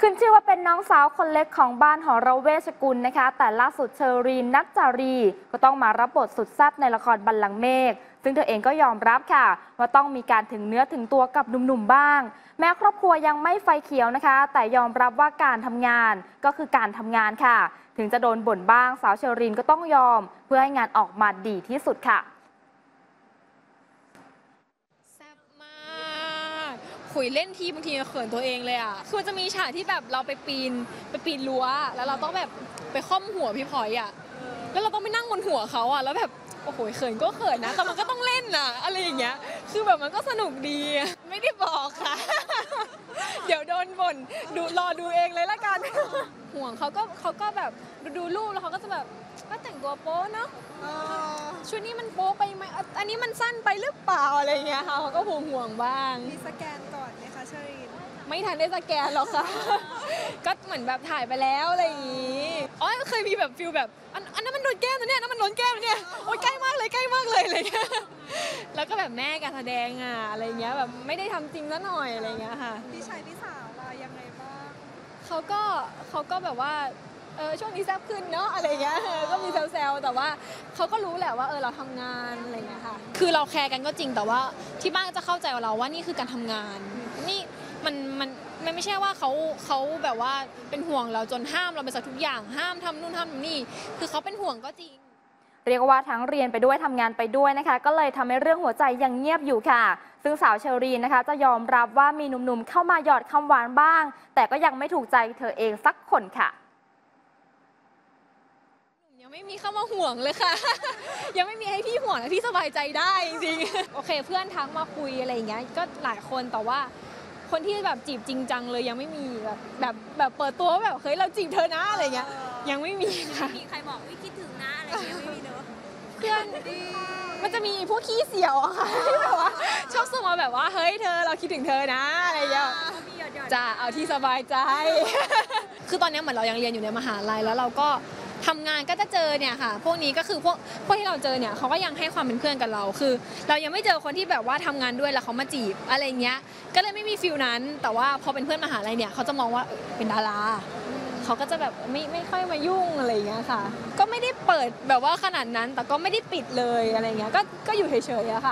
ขึ้นชื่อว่าเป็นน้องสาวคนเล็กของบ้านหอระเวชกุลนะคะ แต่ล่าสุดเชอรีนนัทจารี ก็ต้องมารับบทสุดแซ่บในละครบัลลังก์เมฆซึ่งเธอเองก็ยอมรับค่ะ ว่าต้องมีการถึงเนื้อถึงตัวกับหนุ่มๆบ้าง แม้ครอบครัวยังไม่ไฟเขียวนะคะ แต่ยอมรับว่าการทำงานก็คือการทำงานค่ะ ถึงจะโดนบ่นบ้างสาวเชอรีนก็ต้องยอม เพื่อให้งานออกมาดีที่สุดค่ะ แซ่บมากขุยเล่นทีบางทีเขินตัวเองเลยอะคือมันจะมีฉากที่แบบเราไปปีนไปปีนรั้ว แล้วเราต้องแบบไปค่อมหัวพี่พลอยอะแล้วเราต้องไปนั่งบนหัวเขาอะแล้วแบบโอ้โหเขินก็เขินนะแต่มันก็ต้องเล่นน่ะอะไรอย่างเงี้ย คือแบบมันก็สนุกดีอะไม่ได้บอกค่ะ เดี๋ยวโดนบ่นดูรอดูเองเลยละกัน ห่วงเขาก็เขาก็แบบดูดูรูปแล้วเขาก็จะแบบก็แต่งตัวโป๊เนาะชุดนี้มันโป๊ไปไหมอะอันนี้มันสั้นไปหรือเปล่าอะไรอย่างเงี้ยค่ะเขาก็ห่วงห่วงๆบ้างมีสแกน ไม่ทันได้สแกนหรอกค่ะ ก็เหมือนแบบถ่ายไปแล้วอะไรอย่างงี้อ๋อเคยมีแบบฟิลแบบอันอันนั้นมันโดนแก้มนะเนี่ยอันนั้นมันโดนแก้มนะเนี่ยโอ๊ยใกล้มากเลยใกล้มากเลยอะไรเงี้ยแล้วก็แบบแม่การแสดงอะอะไรเงี้ยแบบไม่ได้ทำจริงซะหน่อยอะไรเงี้ยค่ะ พี่ชายพี่สาวเรายังไงบ้างเขาก็เขาก็แบบว่าเออช่วงนี้แซ่บขึ้นเนาะอะไรเงี้ยเออก็มีแซวๆแต่ว่าเขาก็รู้แหละว่าเออเราทำงานอะไรเงี้ยค่ะ คือเราแคร์กันก็จริงแต่ว่าที่บ้านจะเข้าใจกับเราว่านี่คือการทำงาน นี่ มันมันมันไม่ใช่ว่าเขาเขาแบบว่าเป็นห่วงเราจนห้ามเราไปสักทุกอย่างห้ามทำนู่นทำนี่ คือเขาเป็นห่วงก็จริง เรียกว่าทั้งเรียนไปด้วยทำงานไปด้วยนะคะ ก็เลยทำให้เรื่องหัวใจยังเงียบอยู่ค่ะ ซึ่งสาวเชอรีนนะคะ จะยอมรับว่ามีหนุ่มๆเข้ามาหยอดคำหวานบ้าง แต่ก็ยังไม่ถูกใจเธอเองสักคนค่ะยังไม่มีเข้ามาห่วงเลยค่ะ ยังไม่มีให้พี่ห่วงและพี่สบายใจได้จริงๆโอเค เพื่อนทักมาคุยอะไรอย่างเงี้ยก็หลายคนแต่ว่า คนที่แบบจีบจริงจังเลยยังไม่มีแบบแบบแบบเปิดตัวว่าแบบเฮ้ยเราจีบเธอนะอะไรเงี้ยยังไม่มีค่ะมีใครบอกวิคิดถึงนะอะไรอย่างเงี้ยไม่มีเนอะเพื่อนมันจะมีพวกขี้เสียวอะค่ะที่แบบว่าชอบส่งมาแบบว่าเฮ้ยเธอเราคิดถึงเธอนะอะไรอย่างเงี้ยมีหยอดหยอดจะเอาที่สบายใจ คือตอนนี้เหมือนเรายังเรียนอยู่ในมหาลัยแล้วเราก็ ทำงานก็จะเจอเนี่ยค่ะ พวกนี้ก็คือพวกพวกที่เราเจอเนี่ยเขาก็ยังให้ความเป็นเพื่อนกับเรา คือ เรายังไม่เจอคนที่แบบว่าทำงานด้วยแล้วเขามาจีบอะไรเงี้ย ก็เลยไม่มีฟิลนั้น แต่ว่าพอเป็นเพื่อนมหาลัยเนี่ยเขาจะมองว่าเป็นดาราเขาก็จะแบบไม่ไม่ค่อยมายุ่งอะไรเงี้ยค่ะ ก็ไม่ได้เปิดแบบว่าขนาดนั้น แต่ก็ไม่ได้ปิดเลยอะไรเงี้ย ก็ก็อยู่เฉยๆอะค่ะ